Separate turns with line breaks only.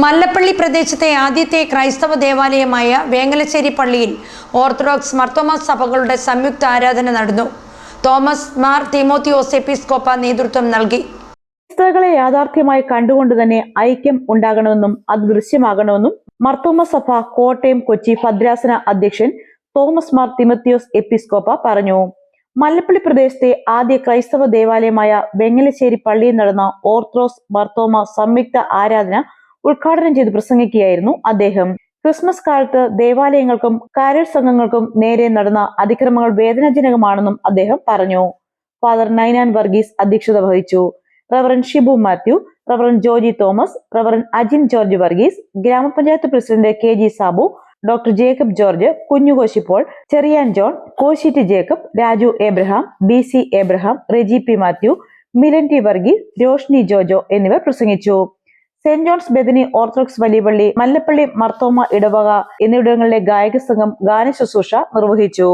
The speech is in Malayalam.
മല്ലപ്പള്ളി പ്രദേശത്തെ ആദ്യത്തെ ക്രൈസ്തവ ദേവാലയമായ വേങ്ങലശ്ശേരി പള്ളിയിൽ ഓർത്തഡോക്സ് മർത്തോമ സഭകളുടെ സംയുക്ത ആരാധന നടന്നു. തോമസ് മാർ തിമോത്തിയോസ് എപ്പിസ്കോപ്പ നേതൃത്വം നൽകി.
ക്രൈസ്തവകളെ യാഥാർത്ഥ്യമായി കണ്ടുകൊണ്ട് തന്നെ ഐക്യം ഉണ്ടാകണമെന്നും അത് ദൃശ്യമാകണമെന്നും മർത്തോമ സഭ കോട്ടയം കൊച്ചി ഭദ്രാസന അധ്യക്ഷൻ തോമസ് മാർ തിമത്തിയോസ് എപ്പിസ്കോപ്പ പറഞ്ഞു. മല്ലപ്പള്ളി പ്രദേശത്തെ ആദ്യ ക്രൈസ്തവ ദേവാലയമായ വെങ്ങലശ്ശേരി പള്ളിയിൽ നടന്ന ഓർത്തഡോക്സ് മർത്തോമ സംയുക്ത ആരാധന ഉദ്ഘാടനം ചെയ്ത് പ്രസംഗിക്കുകയായിരുന്നു അദ്ദേഹം. ക്രിസ്മസ് കാലത്ത് ദേവാലയങ്ങൾക്കും കാരൽ സംഘങ്ങൾക്കും നേരെ നടന്ന അതിക്രമങ്ങൾ വേദനാജനകമാണെന്നും അദ്ദേഹം പറഞ്ഞു. ഫാദർ നൈനാൻ വർഗീസ് അധ്യക്ഷത വഹിച്ചു. Reverend Shibu Mathew reverend Joji Thomas reverend Ajin George Varghese ഗ്രാമപഞ്ചായത്ത് president K G Sabu doctor Jacob George Kunjukoshy Paul Cherian John Koshitty Jacob Raju Abraham B C Abraham Reji P Mathew Milan T Varghese Roshni Jojo എന്നിവർ പ്രസംഗിച്ചു. സെന്റ് ജോൺസ് ബെദനി ഓർത്തഡോക്സ് വലിയപള്ളി മല്ലപ്പള്ളി മർത്തോമ ഇടവക എന്നിവിടങ്ങളിലെ ഗായക സംഘം ഗാന ശുശ്രൂഷ നിർവഹിച്ചു.